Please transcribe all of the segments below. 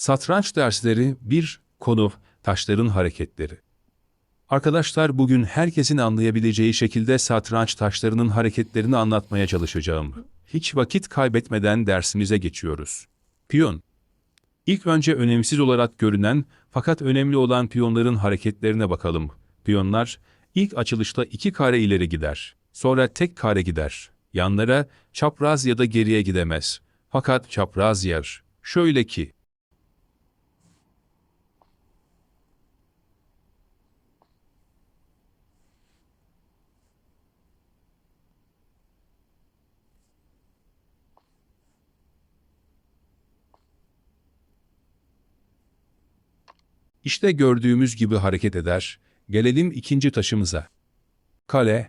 Satranç dersleri 1. Konu Taşların hareketleri. Arkadaşlar bugün herkesin anlayabileceği şekilde satranç taşlarının hareketlerini anlatmaya çalışacağım. Hiç vakit kaybetmeden dersimize geçiyoruz. Piyon. İlk önce önemsiz olarak görünen fakat önemli olan piyonların hareketlerine bakalım. Piyonlar ilk açılışta iki kare ileri gider. Sonra tek kare gider. Yanlara çapraz ya da geriye gidemez. Fakat çapraz yer. Şöyle ki İşte gördüğümüz gibi hareket eder. Gelelim ikinci taşımıza. Kale.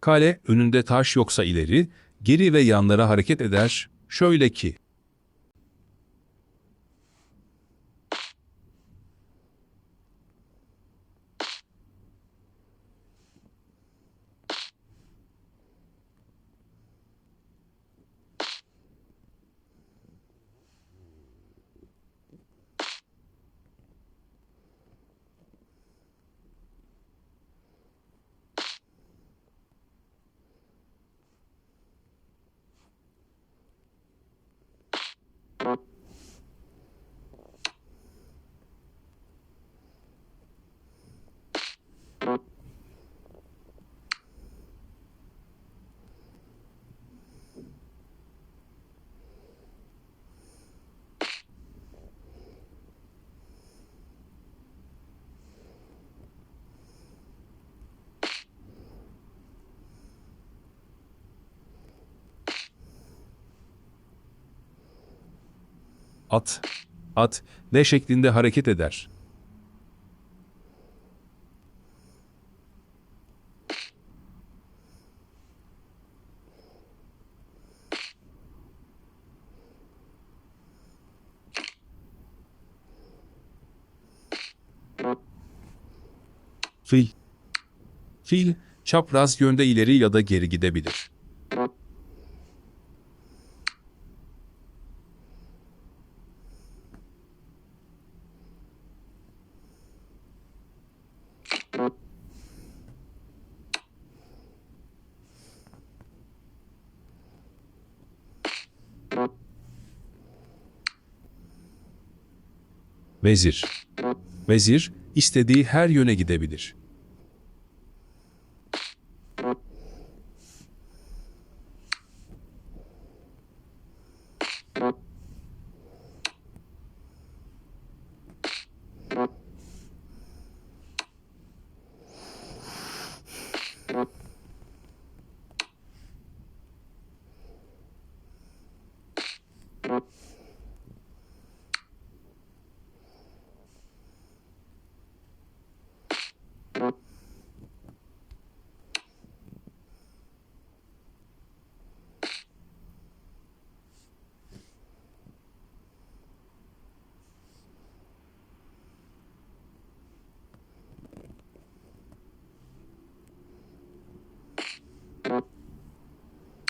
Kale önünde taş yoksa ileri, geri ve yanlara hareket eder. Şöyle ki. At. At D şeklinde hareket eder. Fil. Fil, çapraz yönde ileri ya da geri gidebilir. Vezir. Vezir, istediği her yöne gidebilir.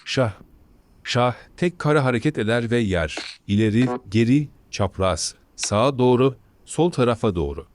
Şah. Şah tek kare hareket eder ve yer. İleri, geri, çapraz, sağa doğru, sol tarafa doğru.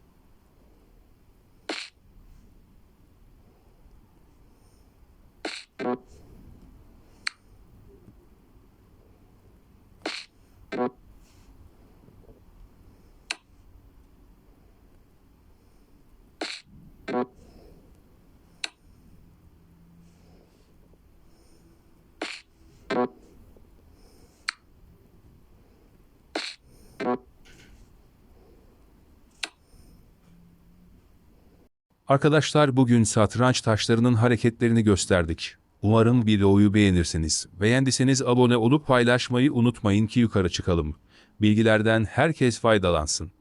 Arkadaşlar bugün satranç taşlarının hareketlerini gösterdik. Umarım videoyu beğenirsiniz. Beğendiyseniz abone olup paylaşmayı unutmayın ki yukarı çıkalım. Bilgilerden herkes faydalansın.